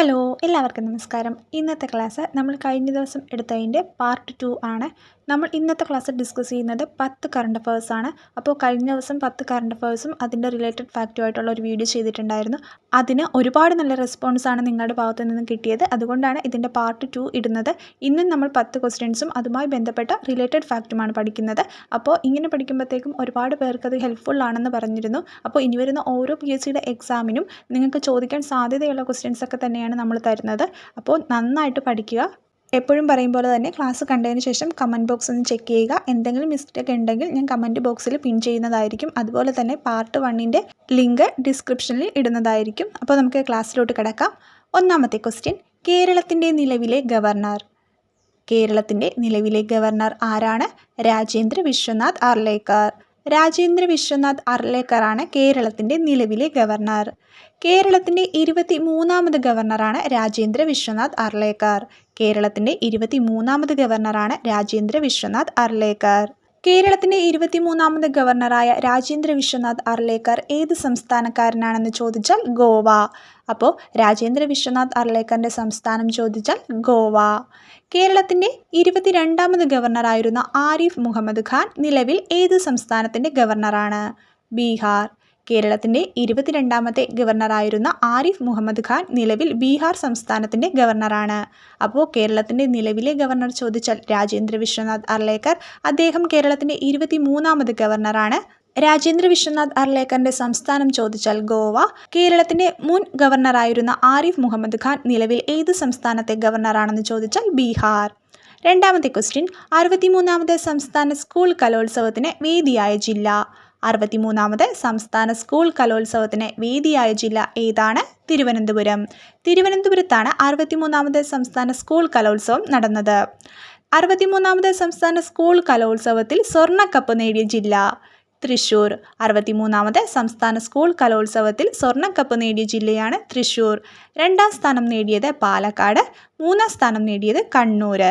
Hello എല്ലാവർക്കും നമസ്കാരം. ഇന്നത്തെ ക്ലാസ് നമ്മൾ കഴിഞ്ഞ ദിവസം എടുത്തതിന്റെ പാർട്ട് ടു ആണ്. നമ്മൾ ഇന്നത്തെ ക്ലാസ്സിൽ ഡിസ്കസ് ചെയ്യുന്നത് പത്ത് കറണ്ട് അഫേഴ്സ് ആണ്. അപ്പോൾ കഴിഞ്ഞ ദിവസം പത്ത് കറണ്ട് അഫേഴ്സും അതിന്റെ റിലേറ്റഡ് ഫാക്റ്റുമായിട്ടുള്ള ഒരു വീഡിയോ ചെയ്തിട്ടുണ്ടായിരുന്നു. അതിന് ഒരുപാട് നല്ല റെസ്പോൺസാണ് നിങ്ങളുടെ ഭാഗത്തു നിന്നും കിട്ടിയത്. അതുകൊണ്ടാണ് ഇതിന്റെ പാർട്ട് ടു ഇടുന്നത്. ഇന്നും നമ്മൾ പത്ത് ക്വസ്റ്റ്യൻസും അതുമായി ബന്ധപ്പെട്ട റിലേറ്റഡ് ഫാക്റ്റുമാണ് പഠിക്കുന്നത്. അപ്പോൾ ഇങ്ങനെ പഠിക്കുമ്പോഴത്തേക്കും ഒരുപാട് പേർക്ക് അത് ഹെൽപ്ഫുൾ ആണെന്ന് പറഞ്ഞിരുന്നു. അപ്പോൾ ഇനി വരുന്ന ഓരോ പി എസ് സിയുടെ എക്സാമിനും നിങ്ങൾക്ക് ചോദിക്കാൻ സാധ്യതയുള്ള ക്വസ്റ്റ്യൻസൊക്കെ തന്നെയാണ് നമ്മൾ തരുന്നത്. അപ്പോൾ നന്നായിട്ട് പഠിക്കുക. എപ്പോഴും പറയും പോലെ തന്നെ ക്ലാസ് കണ്ടതിന് ശേഷം കമന്റ് ബോക്സ് ഒന്ന് ചെക്ക് ചെയ്യുക. എന്തെങ്കിലും മിസ്റ്റേക്ക് ഉണ്ടെങ്കിൽ ഞാൻ കമന്റ് ബോക്സിൽ പിൻ ചെയ്യുന്നതായിരിക്കും. അതുപോലെ തന്നെ പാർട്ട് വണ്ണിന്റെ ലിങ്ക് ഡിസ്ക്രിപ്ഷനിൽ ഇടുന്നതായിരിക്കും. അപ്പോൾ നമുക്ക് ക്ലാസ്സിലോട്ട് കിടക്കാം. ഒന്നാമത്തെ ക്വസ്റ്റ്യൻ. കേരളത്തിന്റെ നിലവിലെ ഗവർണർ. കേരളത്തിന്റെ നിലവിലെ ഗവർണർ ആരാണ്? രാജേന്ദ്ര വിശ്വനാഥ് അർലേക്കർ. രാജേന്ദ്ര വിശ്വനാഥ് അർലേക്കറാണ് കേരളത്തിന്റെ നിലവിലെ ഗവർണർ. കേരളത്തിന്റെ ഇരുപത്തി മൂന്നാമത് ഗവർണറാണ് രാജേന്ദ്ര വിശ്വനാഥ് അർലേക്കർ. കേരളത്തിന്റെ ഇരുപത്തി മൂന്നാമത് ഗവർണറാണ് രാജേന്ദ്ര വിശ്വനാഥ് അർലേക്കർ. കേരളത്തിന്റെ ഇരുപത്തിമൂന്നാമത് ഗവർണറായ രാജേന്ദ്ര വിശ്വനാഥ് അർലേക്കർ ഏത് സംസ്ഥാനക്കാരനാണെന്ന് ചോദിച്ചാൽ ഗോവ. അപ്പോൾ രാജേന്ദ്ര വിശ്വനാഥ് അർലേക്കറിന്റെ സംസ്ഥാനം ചോദിച്ചാൽ ഗോവ. കേരളത്തിന്റെ ഇരുപത്തിരണ്ടാമത് ഗവർണറായിരുന്ന ആരിഫ് മുഹമ്മദ് ഖാൻ നിലവിൽ ഏത് സംസ്ഥാനത്തിന്റെ ഗവർണറാണ്? ബീഹാർ. കേരളത്തിന്റെ ഇരുപത്തിരണ്ടാമത്തെ ഗവർണറായിരുന്ന ആരിഫ് മുഹമ്മദ് ഖാൻ നിലവിൽ ബീഹാർ സംസ്ഥാനത്തിന്റെ ഗവർണറാണ്. അപ്പോൾ കേരളത്തിന്റെ നിലവിലെ ഗവർണർ ചോദിച്ചാൽ രാജേന്ദ്ര വിശ്വനാഥ് അർലേക്കർ. അദ്ദേഹം കേരളത്തിന്റെ ഇരുപത്തി മൂന്നാമത് ഗവർണറാണ്. രാജേന്ദ്ര വിശ്വനാഥ് അർലേക്കറിന്റെ സംസ്ഥാനം ചോദിച്ചാൽ ഗോവ. കേരളത്തിന്റെ മുൻ ഗവർണറായിരുന്ന ആരിഫ് മുഹമ്മദ് ഖാൻ നിലവിൽ ഏത് സംസ്ഥാനത്തെ ഗവർണറാണെന്ന് ചോദിച്ചാൽ ബീഹാർ. രണ്ടാമത്തെ ക്വസ്റ്റ്യൻ അറുപത്തിമൂന്നാമത് സംസ്ഥാന സ്കൂൾ കലോത്സവത്തിന് വേദിയായ ജില്ല. അറുപത്തിമൂന്നാമത് സംസ്ഥാന സ്കൂൾ കലോത്സവത്തിന് വേദിയായ ജില്ല ഏതാണ്? തിരുവനന്തപുരം. തിരുവനന്തപുരത്താണ് അറുപത്തിമൂന്നാമത് സംസ്ഥാന സ്കൂൾ കലോത്സവം നടന്നത്. അറുപത്തിമൂന്നാമത് സംസ്ഥാന സ്കൂൾ കലോത്സവത്തിൽ സ്വർണക്കപ്പ് നേടിയ ജില്ല തൃശൂർ. അറുപത്തിമൂന്നാമത് സംസ്ഥാന സ്കൂൾ കലോത്സവത്തിൽ സ്വർണക്കപ്പ് നേടിയ ജില്ലയാണ് തൃശൂർ. രണ്ടാം സ്ഥാനം നേടിയത് പാലക്കാട് മൂന്നാം സ്ഥാനം നേടിയത് കണ്ണൂർ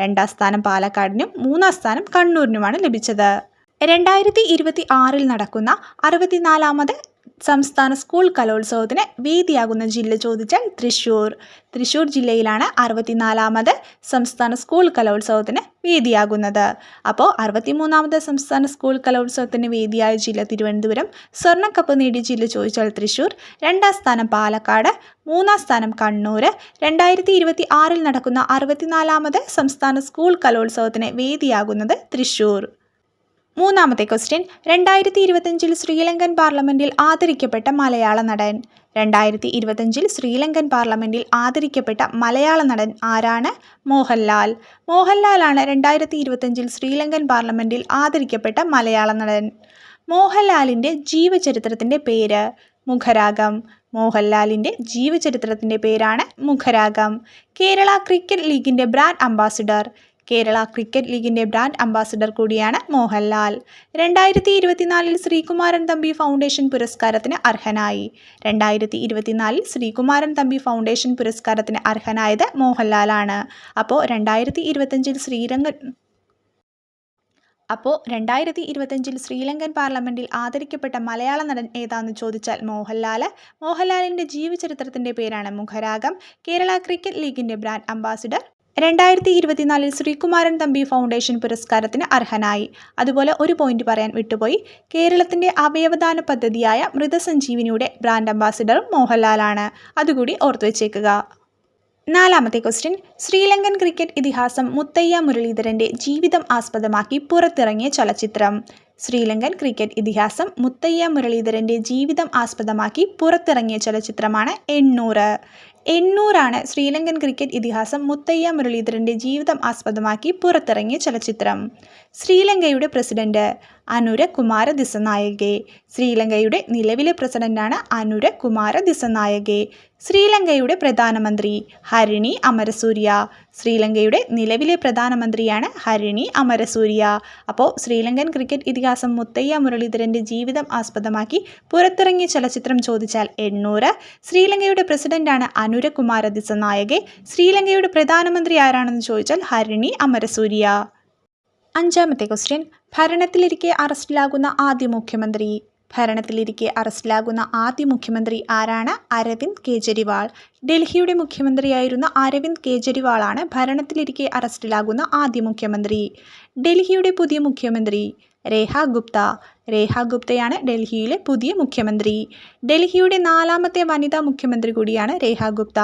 രണ്ടാം സ്ഥാനം പാലക്കാടിനും മൂന്നാം സ്ഥാനം കണ്ണൂരിനുമാണ് ലഭിച്ചത്. രണ്ടായിരത്തി ഇരുപത്തി ആറിൽ നടക്കുന്ന അറുപത്തിനാലാമത് സംസ്ഥാന സ്കൂൾ കലോത്സവത്തിന് വേദിയാകുന്ന ജില്ല ചോദിച്ചാൽ തൃശ്ശൂർ. തൃശ്ശൂർ ജില്ലയിലാണ് അറുപത്തിനാലാമത് സംസ്ഥാന സ്കൂൾ കലോത്സവത്തിന് വേദിയാകുന്നത്. അപ്പോൾ അറുപത്തിമൂന്നാമത് സംസ്ഥാന സ്കൂൾ കലോത്സവത്തിന് വേദിയായ ജില്ല തിരുവനന്തപുരം സ്വർണക്കപ്പ് നേടിയ ജില്ല ചോദിച്ചാൽ തൃശ്ശൂർ രണ്ടാം സ്ഥാനം പാലക്കാട് മൂന്നാം സ്ഥാനം കണ്ണൂർ. രണ്ടായിരത്തി ഇരുപത്തി ആറിൽ നടക്കുന്ന അറുപത്തിനാലാമത് സംസ്ഥാന സ്കൂൾ കലോത്സവത്തിന് വേദിയാകുന്നത് തൃശ്ശൂർ. മൂന്നാമത്തെ ക്വസ്റ്റ്യൻ രണ്ടായിരത്തി ഇരുപത്തഞ്ചിൽ ശ്രീലങ്കൻ പാർലമെന്റിൽ ആദരിക്കപ്പെട്ട മലയാള നടൻ. രണ്ടായിരത്തി ഇരുപത്തഞ്ചിൽ ശ്രീലങ്കൻ പാർലമെന്റിൽ ആദരിക്കപ്പെട്ട മലയാള നടൻ ആരാണ്? മോഹൻലാൽ. മോഹൻലാലാണ് രണ്ടായിരത്തി ഇരുപത്തഞ്ചിൽ ശ്രീലങ്കൻ പാർലമെന്റിൽ ആദരിക്കപ്പെട്ട മലയാള നടൻ. മോഹൻലാലിന്റെ ജീവചരിത്രത്തിന്റെ പേര് മുഖരാഗം. മോഹൻലാലിന്റെ ജീവചരിത്രത്തിന്റെ പേരാണ് മുഖരാഗം. കേരള ക്രിക്കറ്റ് ലീഗിന്റെ ബ്രാൻഡ് അംബാസിഡർ. കേരള ക്രിക്കറ്റ് ലീഗിന്റെ ബ്രാൻഡ് അംബാസിഡർ കൂടിയാണ് മോഹൻലാൽ. രണ്ടായിരത്തി ഇരുപത്തിനാലിൽ ശ്രീകുമാരൻ തമ്പി ഫൗണ്ടേഷൻ പുരസ്കാരത്തിന് അർഹനായി. രണ്ടായിരത്തി ഇരുപത്തിനാലിൽ ശ്രീകുമാരൻ തമ്പി ഫൗണ്ടേഷൻ പുരസ്കാരത്തിന് അർഹനായത് മോഹൻലാലാണ്. അപ്പോൾ രണ്ടായിരത്തി ഇരുപത്തഞ്ചിൽ ശ്രീരംഗൻ അപ്പോൾ രണ്ടായിരത്തി ഇരുപത്തഞ്ചിൽ ശ്രീലങ്കൻ പാർലമെന്റിൽ ആദരിക്കപ്പെട്ട മലയാള നടൻ ഏതാണെന്ന് ചോദിച്ചാൽ മോഹൻലാൽ മോഹൻലാലിന്റെ ജീവചരിത്രത്തിന്റെ പേരാണ് മുഖരാഗം. കേരള ക്രിക്കറ്റ് ലീഗിന്റെ ബ്രാൻഡ് അംബാസിഡർ രണ്ടായിരത്തി ഇരുപത്തിനാലിൽ ശ്രീകുമാരൻ തമ്പി ഫൗണ്ടേഷൻ പുരസ്കാരത്തിന് അർഹനായി. അതുപോലെ ഒരു പോയിന്റ് പറയാൻ വിട്ടുപോയി. കേരളത്തിന്റെ അവയവദാന പദ്ധതിയായ മൃതസഞ്ജീവിനിയുടെ ബ്രാൻഡ് അംബാസിഡറും മോഹൻലാലാണ്. അതുകൂടി ഓർത്തു വെച്ചേക്കുക. നാലാമത്തെ ക്വസ്റ്റ്യൻ ശ്രീലങ്കൻ ക്രിക്കറ്റ് ഇതിഹാസം മുത്തയ്യ മുരളീധരന്റെ ജീവിതം ആസ്പദമാക്കി പുറത്തിറങ്ങിയ ചലച്ചിത്രം. ശ്രീലങ്കൻ ക്രിക്കറ്റ് ഇതിഹാസം മുത്തയ്യ മുരളീധരന്റെ ജീവിതം ആസ്പദമാക്കി പുറത്തിറങ്ങിയ ചലച്ചിത്രമാണ് എണ്ണൂറ്. എണ്ണൂറാണ് ശ്രീലങ്കൻ ക്രിക്കറ്റ് ഇതിഹാസം മുത്തയ്യ മുരളീധരന്റെ ജീവിതം ആസ്പദമാക്കി പുറത്തിറങ്ങിയ ചലച്ചിത്രം. ശ്രീലങ്കയുടെ പ്രസിഡന്റ് അനുര കുമാര ദിസനായകെ. ശ്രീലങ്കയുടെ നിലവിലെ പ്രസിഡന്റാണ് അനുര കുമാര ദിസനായകെ. ശ്രീലങ്കയുടെ പ്രധാനമന്ത്രി ഹരിണി അമരസൂര്യ. ശ്രീലങ്കയുടെ നിലവിലെ പ്രധാനമന്ത്രിയാണ് ഹരിണി അമരസൂര്യ. അപ്പോൾ ശ്രീലങ്കൻ ക്രിക്കറ്റ് ഇതിഹാസം മുത്തയ്യ മുരളീധരന്റെ ജീവിതം ആസ്പദമാക്കി പുറത്തിറങ്ങിയ ചലച്ചിത്രം ചോദിച്ചാൽ എണ്ണൂറ്. ശ്രീലങ്കയുടെ പ്രസിഡന്റാണ് അനുരകുമാര ദിസനായകെ ശ്രീലങ്കയുടെ പ്രധാനമന്ത്രി ആരാണെന്ന് ചോദിച്ചാൽ ഹരിണി അമരസൂര്യ. അഞ്ചാമത്തെ ക്വസ്റ്റ്യൻ ഭരണത്തിലിരിക്കെ അറസ്റ്റിലാകുന്ന ആദ്യ മുഖ്യമന്ത്രി. ഭരണത്തിലിരിക്കെ അറസ്റ്റിലാകുന്ന ആദ്യ മുഖ്യമന്ത്രി ആരാണ്? അരവിന്ദ് കെജ്രിവാൾ. ഡൽഹിയുടെ മുഖ്യമന്ത്രിയായിരുന്ന അരവിന്ദ് കെജ്രിവാളാണ് ഭരണത്തിലിരിക്കെ അറസ്റ്റിലാകുന്ന ആദ്യ മുഖ്യമന്ത്രി. ഡൽഹിയുടെ പുതിയ മുഖ്യമന്ത്രി രേഹ ഗുപ്ത. രേഹ ഗുപ്തയാണ് ഡൽഹിയിലെ പുതിയ മുഖ്യമന്ത്രി. ഡൽഹിയുടെ നാലാമത്തെ വനിതാ മുഖ്യമന്ത്രി കൂടിയാണ് രേഹ ഗുപ്ത.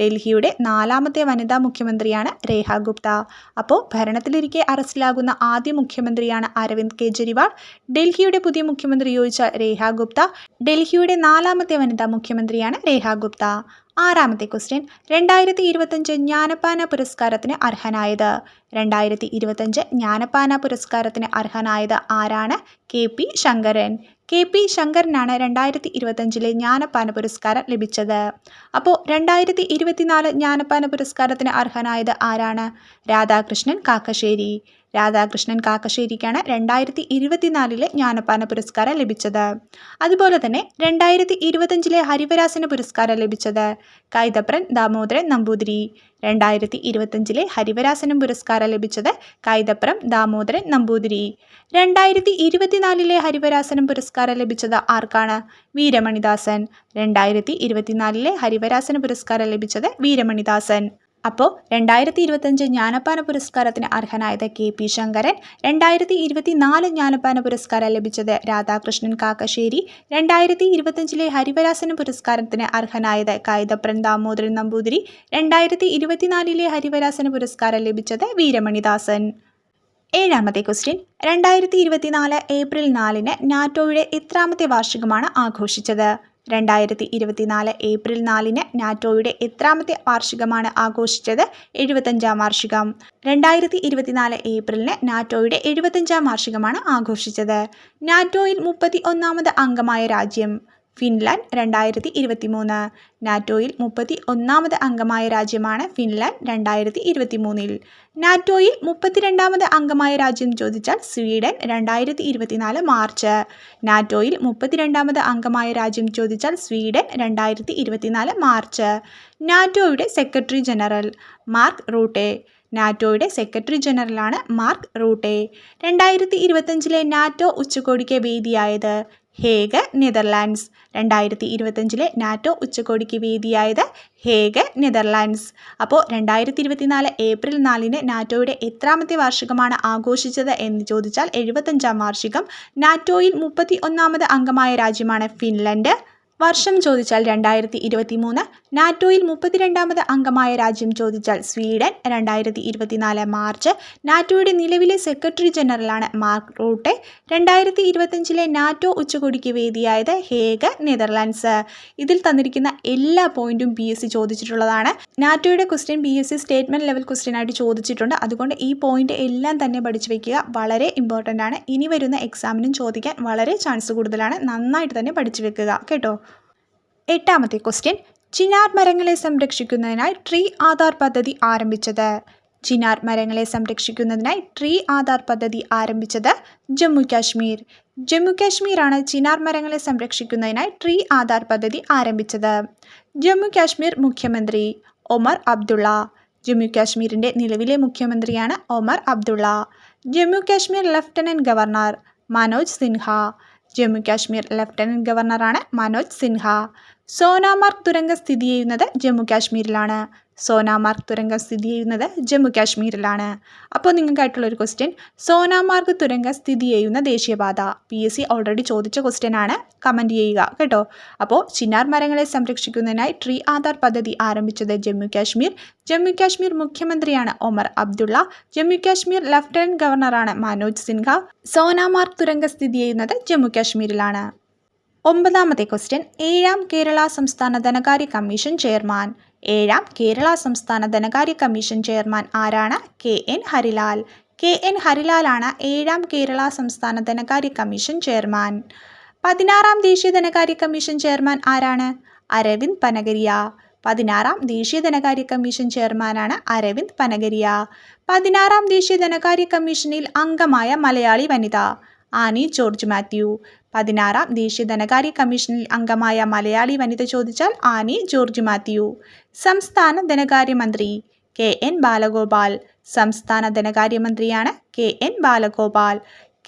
ഡൽഹിയുടെ നാലാമത്തെ വനിതാ മുഖ്യമന്ത്രിയാണ് രേഖ ഗുപ്ത. അപ്പോൾ ഭരണത്തിലിരിക്കെ അറസ്റ്റിലാകുന്ന ആദ്യ മുഖ്യമന്ത്രിയാണ് അരവിന്ദ് കെജ്രിവാൾ. ഡൽഹിയുടെ പുതിയ മുഖ്യമന്ത്രി യോജിച്ച രേഖ ഗുപ്ത ഡൽഹിയുടെ നാലാമത്തെ വനിതാ മുഖ്യമന്ത്രിയാണ് രേഖ ഗുപ്ത. ആറാമത്തെ ക്വസ്റ്റ്യൻ രണ്ടായിരത്തി ഇരുപത്തഞ്ച് ജ്ഞാനപാന പുരസ്കാരത്തിന് അർഹനായത്? രണ്ടായിരത്തി ഇരുപത്തഞ്ച് ജ്ഞാനപാന പുരസ്കാരത്തിന് അർഹനായത് ആരാണ്? K P Sankaran. K P ശങ്കരനാണ് രണ്ടായിരത്തി ഇരുപത്തഞ്ചിലെ ജ്ഞാനപാന പുരസ്കാരം ലഭിച്ചത്. അപ്പോൾ രണ്ടായിരത്തി ഇരുപത്തിനാല് ജ്ഞാനപാന പുരസ്കാരത്തിന് അർഹനായത് ആരാണ്? രാധാകൃഷ്ണൻ കാക്കശ്ശേരി. രാധാകൃഷ്ണൻ കാക്കശ്ശേരിക്കാണ് രണ്ടായിരത്തി ഇരുപത്തിനാലിലെ ജ്ഞാനപാന പുരസ്കാരം ലഭിച്ചത്. അതുപോലെ തന്നെ രണ്ടായിരത്തി ഇരുപത്തഞ്ചിലെ ഹരിവരാസന പുരസ്കാരം ലഭിച്ചത് കൈതപ്രൻ ദാമോദരൻ നമ്പൂതിരി. രണ്ടായിരത്തി ഇരുപത്തഞ്ചിലെ ഹരിവരാസനം പുരസ്കാരം ലഭിച്ചത് കൈതപ്രം ദാമോദരൻ നമ്പൂതിരി. രണ്ടായിരത്തി ഇരുപത്തിനാലിലെ ഹരിവരാസനം പുരസ്കാരം ലഭിച്ചത് ആർക്കാണ്? വീരമണിദാസൻ. രണ്ടായിരത്തി ഇരുപത്തിനാലിലെ ഹരിവരാസന പുരസ്കാരം ലഭിച്ചത് വീരമണിദാസൻ. അപ്പോൾ രണ്ടായിരത്തി ഇരുപത്തഞ്ച് ജ്ഞാനപ്പാന പുരസ്കാരത്തിന് അർഹനായത് കെ പി ശങ്കരൻ രണ്ടായിരത്തി ഇരുപത്തിനാല് ജ്ഞാനപ്പാന പുരസ്കാരം ലഭിച്ചത് രാധാകൃഷ്ണൻ കാക്കശ്ശേരി രണ്ടായിരത്തി ഇരുപത്തഞ്ചിലെ ഹരിവരാസന പുരസ്കാരത്തിന് അർഹനായത് കായതപ്രൻ ദാമോദരൻ നമ്പൂതിരി രണ്ടായിരത്തി ഇരുപത്തിനാലിലെ ഹരിവരാസന പുരസ്കാരം ലഭിച്ചത് വീരമണിദാസൻ. ഏഴാമത്തെ ക്വസ്റ്റ്യൻ രണ്ടായിരത്തി ഇരുപത്തിനാല് ഏപ്രിൽ നാലിന് നാറ്റോയുടെ എത്രാമത്തെ വാർഷികമാണ് ആഘോഷിച്ചത്? രണ്ടായിരത്തി ഇരുപത്തിനാല് ഏപ്രിൽ നാലിന് നാറ്റോയുടെ എത്രാമത്തെ വാർഷികമാണ് ആഘോഷിച്ചത്? എഴുപത്തഞ്ചാം വാർഷികം. രണ്ടായിരത്തി ഇരുപത്തിനാല് ഏപ്രിലിന് നാറ്റോയുടെ എഴുപത്തഞ്ചാം വാർഷികമാണ് ആഘോഷിച്ചത്. നാറ്റോയിൽ മുപ്പത്തി ഒന്നാമത് അംഗമായ രാജ്യം. ഫിൻലാൻഡ് രണ്ടായിരത്തി ഇരുപത്തി മൂന്ന് നാറ്റോയിൽ മുപ്പത്തി ഒന്നാമത് അംഗമായ രാജ്യമാണ് ഫിൻലാൻഡ് രണ്ടായിരത്തി ഇരുപത്തി മൂന്നിൽ നാറ്റോയിൽ മുപ്പത്തിരണ്ടാമത് അംഗമായ രാജ്യം ചോദിച്ചാൽ സ്വീഡൻ രണ്ടായിരത്തി ഇരുപത്തിനാല് മാർച്ച്. നാറ്റോയിൽ മുപ്പത്തിരണ്ടാമത് അംഗമായ രാജ്യം ചോദിച്ചാൽ സ്വീഡൻ രണ്ടായിരത്തി ഇരുപത്തിനാല് മാർച്ച്. നാറ്റോയുടെ സെക്രട്ടറി ജനറൽ മാർക്ക് റൂട്ടെ. നാറ്റോയുടെ സെക്രട്ടറി ജനറലാണ് മാർക്ക് റൂട്ടെ. രണ്ടായിരത്തി ഇരുപത്തഞ്ചിലെ നാറ്റോ ഉച്ചകോടിക്ക് വേദിയായത് ഹേഗ് നെതർലാൻഡ്സ്. രണ്ടായിരത്തി ഇരുപത്തഞ്ചിലെ നാറ്റോ ഉച്ചകോടിക്ക് വേദിയായത് ഹേഗ് നെതർലാൻഡ്സ്. അപ്പോൾ രണ്ടായിരത്തി ഇരുപത്തിനാല് ഏപ്രിൽ നാലിന് നാറ്റോയുടെ എത്രാമത്തെ വാർഷികമാണ് ആഘോഷിച്ചത് എന്ന് ചോദിച്ചാൽ എഴുപത്തഞ്ചാം വാർഷികം നാറ്റോയിൽ മുപ്പത്തി ഒന്നാമത് അംഗമായ രാജ്യമാണ് ഫിൻലൻഡ്. വർഷം ചോദിച്ചാൽ രണ്ടായിരത്തി ഇരുപത്തി മൂന്ന് നാറ്റോയിൽ മുപ്പത്തിരണ്ടാമത് അംഗമായ രാജ്യം ചോദിച്ചാൽ സ്വീഡൻ രണ്ടായിരത്തി ഇരുപത്തിനാല് മാർച്ച് നാറ്റോയുടെ നിലവിലെ സെക്രട്ടറി ജനറലാണ് മാർക്ക് റൂട്ടെ രണ്ടായിരത്തി ഇരുപത്തഞ്ചിലെ നാറ്റോ ഉച്ചകോടിക്ക് വേദിയായത് ഹേഗ് നെതർലാൻഡ്സ്. ഇതിൽ തന്നിരിക്കുന്ന എല്ലാ പോയിന്റും പി എസ് സി ചോദിച്ചിട്ടുള്ളതാണ്. നാറ്റോയുടെ question P S C statement level question ആയിട്ട് ചോദിച്ചിട്ടുണ്ട്. അതുകൊണ്ട് ഈ പോയിന്റ് എല്ലാം തന്നെ പഠിച്ചു വെക്കുക വളരെ ഇമ്പോർട്ടന്റ് ആണ്. ഇനി വരുന്ന എക്സാമിനും ചോദിക്കാൻ വളരെ ചാൻസ് കൂടുതലാണ്. നന്നായിട്ട് തന്നെ പഠിച്ചു വെക്കുക. കേട്ടോ? എട്ടാമത്തെ ക്വസ്റ്റ്യൻ ചിനാർ മരങ്ങളെ സംരക്ഷിക്കുന്നതിനായി ട്രീ ആധാർ പദ്ധതി ആരംഭിച്ചത്. ചിനാർ മരങ്ങളെ സംരക്ഷിക്കുന്നതിനായി ട്രീ ആധാർ പദ്ധതി ആരംഭിച്ചത് ജമ്മു കാശ്മീർ. ജമ്മു കാശ്മീരാണ് ചിനാർ മരങ്ങളെ സംരക്ഷിക്കുന്നതിനായി ട്രീ ആധാർ പദ്ധതി ആരംഭിച്ചത്. ജമ്മു കാശ്മീർ മുഖ്യമന്ത്രി ഒമർ അബ്ദുള്ള. ജമ്മു കാശ്മീരിന്റെ നിലവിലെ മുഖ്യമന്ത്രിയാണ് Omar Abdullah. Jammu Kashmir lieutenant governor Manoj Sinha. Jammu Kashmir lieutenant ഗവർണറാണ് Manoj Sinha. Sonamarg തുരങ്കം സ്ഥിതി ചെയ്യുന്നത് ജമ്മു കാശ്മീരിലാണ്. സോനാമാർഗ് തുരങ്കം സ്ഥിതി ചെയ്യുന്നത് ജമ്മു കാശ്മീരിലാണ്. അപ്പോൾ നിങ്ങൾക്കായിട്ടുള്ള ഒരു ക്വസ്റ്റ്യൻ സോനാമാർഗ് തുരങ്കം സ്ഥിതി ചെയ്യുന്ന ദേശീയപാത. പി എസ് സി ഓൾറെഡി ചോദിച്ച ക്വസ്റ്റ്യൻ ആണ്. കമന്റ് ചെയ്യുക കേട്ടോ. അപ്പോൾ ചിന്നാർ മരങ്ങളെ സംരക്ഷിക്കുന്നതിനായി ട്രീ ആധാർ പദ്ധതി ആരംഭിച്ചത് ജമ്മു കാശ്മീർ. ജമ്മു കാശ്മീർ മുഖ്യമന്ത്രിയാണ് ഒമർ അബ്ദുള്ള. ജമ്മു കാശ്മീർ ലഫ്റ്റനന്റ് ഗവർണറാണ് മനോജ് സിൻഹ. സോനാമാർഗ് തുരങ്ക സ്ഥിതി ചെയ്യുന്നത് ജമ്മു കാശ്മീരിലാണ്. ഒമ്പതാമത്തെ ക്വസ്റ്റ്യൻ ഏഴാം കേരള സംസ്ഥാന ധനകാര്യ കമ്മീഷൻ ചെയർമാൻ. ഏഴാം കേരള സംസ്ഥാന ധനകാര്യ കമ്മീഷൻ ചെയർമാൻ ആരാണ്? K N Harilal. K N ഹരിലാലാണ് ഏഴാം കേരള സംസ്ഥാന ധനകാര്യ കമ്മീഷൻ ചെയർമാൻ. പതിനാറാം ദേശീയ ധനകാര്യ കമ്മീഷൻ ചെയർമാൻ ആരാണ്? അരവിന്ദ് പനഗരിയ. പതിനാറാം ദേശീയ ധനകാര്യ കമ്മീഷൻ ചെയർമാനാണ് അരവിന്ദ് പനഗരിയ. പതിനാറാം ദേശീയ ധനകാര്യ കമ്മീഷനിൽ അംഗമായ മലയാളി വനിത. ആനി ജോർജ് മാത്യു. പതിനാറാം ദേശീയ ധനകാര്യ കമ്മീഷനിൽ അംഗമായ മലയാളി വനിത ചോദിച്ചാൽ ആനി ജോർജ് മാത്യു. സംസ്ഥാന ധനകാര്യമന്ത്രി കെ എൻ ബാലഗോപാൽ. സംസ്ഥാന ധനകാര്യമന്ത്രിയാണ് കെ എൻ ബാലഗോപാൽ.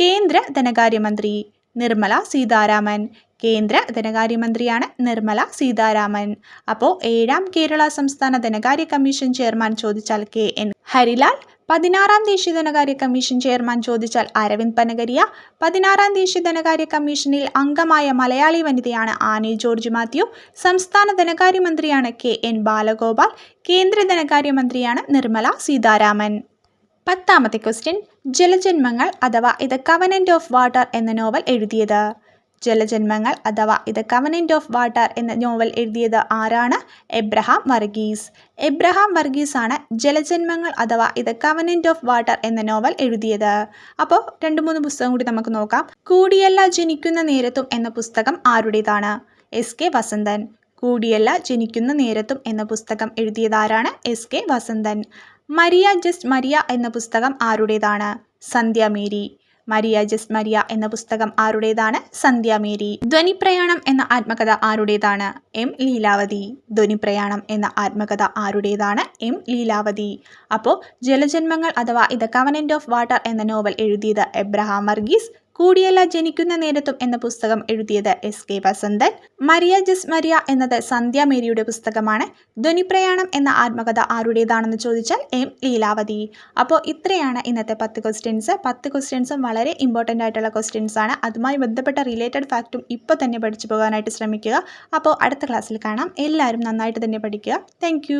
കേന്ദ്ര ധനകാര്യമന്ത്രി നിർമ്മല സീതാരാമൻ. കേന്ദ്ര ധനകാര്യമന്ത്രിയാണ് നിർമ്മല സീതാരാമൻ. അപ്പോൾ ഏഴാം കേരള സംസ്ഥാന ധനകാര്യ കമ്മീഷൻ ചെയർമാൻ ചോദിച്ചാൽ കെ എൻ ഹരിലാൽ. പതിനാറാം ദേശീയ ധനകാര്യ കമ്മീഷൻ ചെയർമാൻ ചോദിച്ചാൽ അരവിന്ദ് പനഗരിയ. പതിനാറാം ദേശീയ ധനകാര്യ കമ്മീഷനിൽ അംഗമായ മലയാളി വനിതയാണ് ആനി ജോർജ് മാത്യു. സംസ്ഥാന ധനകാര്യമന്ത്രിയാണ് കെ എൻ ബാലഗോപാൽ. കേന്ദ്ര ധനകാര്യമന്ത്രിയാണ് നിർമ്മല സീതാരാമൻ. പത്താമത്തെ ക്വസ്റ്റ്യൻ ജലജന്മങ്ങൾ അഥവാ ഇത് കവനന്റ് ഓഫ് വാട്ടർ എന്ന നോവൽ എഴുതിയത്. ജലജന്മങ്ങൾ അഥവാ ഇത് കവനന്റ് ഓഫ് വാട്ടർ എന്ന നോവൽ എഴുതിയത് ആരാണ്? എബ്രഹാം വർഗീസ്. എബ്രഹാം വർഗീസ് ആണ് ജലജന്മങ്ങൾ അഥവാ ഇത് കവനന്റ് ഓഫ് വാട്ടർ എന്ന നോവൽ എഴുതിയത്. അപ്പോൾ രണ്ട് മൂന്ന് പുസ്തകം കൂടി നമുക്ക് നോക്കാം. കൂടിയല്ല ജനിക്കുന്ന നേരത്തും എന്ന പുസ്തകം ആരുടേതാണ്? S K Vasanthan. കൂടിയല്ല ജനിക്കുന്ന നേരത്തും എന്ന പുസ്തകം എഴുതിയതാരാണ് S K Vasanthan. Maria just Maria എന്ന പുസ്തകം ആരുടേതാണ്? സന്ധ്യ മേരി. മരിയ ജസ് മരിയ എന്ന പുസ്തകം ആരുടേതാണ്? സന്ധ്യ മേരി. ധ്വനിപ്രയാണം എന്ന ആത്മകഥ ആരുടേതാണ്? എം ലീലാവതി. ധ്വനിപ്രയാണം എന്ന ആത്മകഥ ആരുടേതാണ്? എം ലീലാവതി. അപ്പോൾ ജലജന്മങ്ങൾ അഥവാ ഇത് കവനന്റ് ഓഫ് വാട്ടർ എന്ന നോവൽ എഴുതിയത് എബ്രഹാം വർഗീസ്. കൂടിയല്ല ജനിക്കുന്ന നേരത്തും എന്ന പുസ്തകം എഴുതിയത് S K Vasanthan. Maria just Maria എന്നത് സന്ധ്യ മേരിയുടെ പുസ്തകമാണ്. ധ്വനിപ്രയാണം എന്ന ആത്മകഥ ആരുടേതാണെന്ന് ചോദിച്ചാൽ എം ലീലാവതി. അപ്പോൾ ഇത്രയാണ് ഇന്നത്തെ പത്ത് ക്വസ്റ്റ്യൻസ്. പത്ത് ക്വസ്റ്റ്യൻസും വളരെ ഇമ്പോർട്ടന്റ് ആയിട്ടുള്ള ക്വസ്റ്റ്യൻസ് ആണ്. അതുമായി ബന്ധപ്പെട്ട റിലേറ്റഡ് ഫാക്റ്റും ഇപ്പോൾ തന്നെ പഠിച്ചു പോകാനായിട്ട് ശ്രമിക്കുക. അപ്പോൾ അടുത്ത ക്ലാസ്സിൽ കാണാം. എല്ലാവരും നന്നായിട്ട് തന്നെ പഠിക്കുക. താങ്ക്